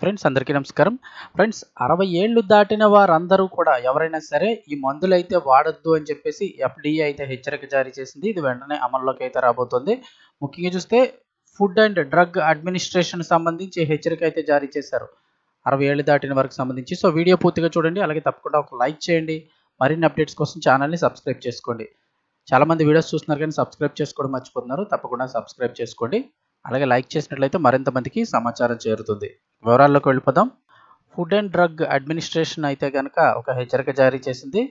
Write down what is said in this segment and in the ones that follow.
Friends అందరికీ నమస్కారం. Friends అరవై ఏళ్ళు దాటిన వారందరూ కూడా ఎవరైనా సరే ఈ మందులు అయితే వాడద్దు అని చెప్పేసి ఎఫ్డిఏ అయితే హెచ్చరిక జారీ చేసింది. ఇది వెంటనే అమల్లోకి అయితే రాబోతుంది. ముఖ్యంగా చూస్తే ఫుడ్ అండ్ డ్రగ్ అడ్మినిస్ట్రేషన్ సంబంధించి హెచ్చరిక అయితే జారీ చేశారు. అరవై ఏళ్ళు దాటిన వరకు సంబంధించి. సో వీడియో పూర్తిగా చూడండి. అలాగే తప్పకుండా ఒక లైక్ చేయండి. మరిన్ని అప్డేట్స్ కోసం ఛానల్ని సబ్స్క్రైబ్ చేసుకోండి. చాలామంది వీడియోస్ చూస్తున్నారు కానీ సబ్స్క్రైబ్ చేసుకోవడం మర్చిపోతున్నారు. తప్పకుండా సబ్స్క్రైబ్ చేసుకోండి. అలాగే లైక్ చేసినట్లయితే మరింత మందికి సమాచారం చేరుతుంది. వివరాల్లోకి వెళ్ళిపోదాం. ఫుడ్ అండ్ డ్రగ్ అడ్మినిస్ట్రేషన్ అయితే కనుక ఒక హెచ్చరిక జారీ చేసింది.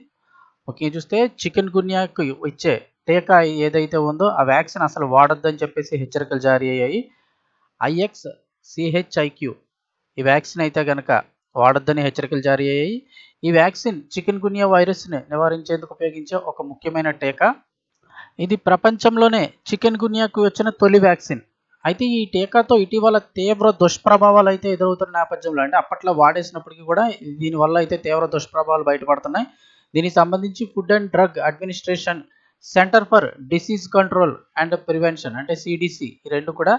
ముఖ్యంగా చూస్తే చికెన్ గున్యాకు ఇచ్చే టీకా ఏదైతే ఉందో ఆ వ్యాక్సిన్ అసలు వాడొద్దని చెప్పేసి హెచ్చరికలు జారీ అయ్యాయి. ఐఎక్స్ సిహెచ్ఐక్యూ ఈ వ్యాక్సిన్ అయితే కనుక వాడొద్దని హెచ్చరికలు జారీ అయ్యాయి. ఈ వ్యాక్సిన్ చికెన్ గున్యా వైరస్ని నివారించేందుకు ఉపయోగించే ఒక ముఖ్యమైన టీకా. ఇది ప్రపంచంలోనే చికెన్ గున్యాకు వచ్చిన తొలి వ్యాక్సిన్. అయితే ఈ టీకాతో ఇటీవల తీవ్ర దుష్ప్రభావాలు అయితే ఎదురవుతున్న నేపథ్యంలో అంటే అప్పట్లో వాడేసినప్పటికీ కూడా దీనివల్ల అయితే తీవ్ర దుష్ప్రభావాలు బయటపడుతున్నాయి. దీనికి సంబంధించి food and drug administration centre for disease control and prevention అంటే సిడిసి ఈ రెండు కూడా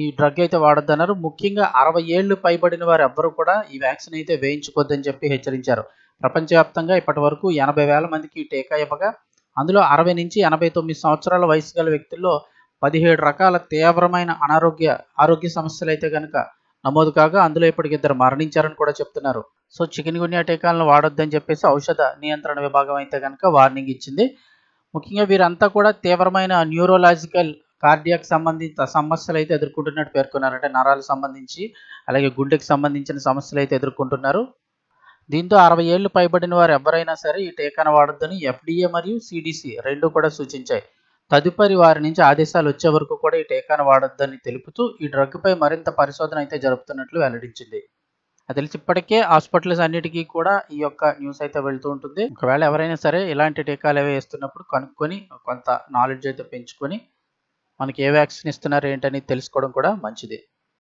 ఈ డ్రగ్ అయితే వాడొద్దన్నారు. ముఖ్యంగా అరవై ఏళ్ళు పైబడిన వారు ఎవ్వరూ కూడా ఈ వ్యాక్సిన్ అయితే వేయించుకోవద్దని చెప్పి హెచ్చరించారు. ప్రపంచవ్యాప్తంగా ఇప్పటి వరకు ఎనభై వేల మందికి టీకా ఇవ్వగా అందులో అరవై నుంచి ఎనభై తొమ్మిది సంవత్సరాల వయసు గల వ్యక్తుల్లో పదిహేడు రకాల తీవ్రమైన అనారోగ్య ఆరోగ్య సమస్యలు అయితే కనుక నమోదు కాగా అందులో ఇప్పటికి ఇద్దరు మరణించారని కూడా చెప్తున్నారు. సో చికెన్ గున్యా టీకాలను వాడొద్దని చెప్పేసి ఔషధ నియంత్రణ విభాగం అయితే కనుక వార్నింగ్ ఇచ్చింది. ముఖ్యంగా వీరంతా కూడా తీవ్రమైన న్యూరోలాజికల్ కార్డియాక్ సంబంధిత సమస్యలు అయితే ఎదుర్కొంటున్నట్టు పేర్కొన్నారు. అంటే నరాలకు సంబంధించి అలాగే గుండెకి సంబంధించిన సమస్యలు అయితే ఎదుర్కొంటున్నారు. దీంతో అరవై ఏళ్ళు పైబడిన వారు ఎవరైనా సరే ఈ టీకాను వాడొద్దని ఎఫ్డీఏ మరియు సిడిసి రెండు కూడా సూచించాయి. తదుపరి వారి నుంచి ఆదేశాలు వచ్చే వరకు కూడా ఈ టీకాను వాడొద్దని తెలుపుతూ ఈ డ్రగ్పై మరింత పరిశోధన అయితే జరుపుతున్నట్లు వెల్లడించింది. అది తెలిసి ఇప్పటికే హాస్పిటల్స్ అన్నిటికీ కూడా ఈ యొక్క న్యూస్ అయితే వెళ్తూ ఉంటుంది. ఒకవేళ ఎవరైనా సరే ఇలాంటి టీకాలు ఏవో వేస్తున్నప్పుడు కనుక్కొని కొంత నాలెడ్జ్ అయితే పెంచుకొని మనకి ఏ వ్యాక్సిన్ ఇస్తున్నారు ఏంటని తెలుసుకోవడం కూడా మంచిది.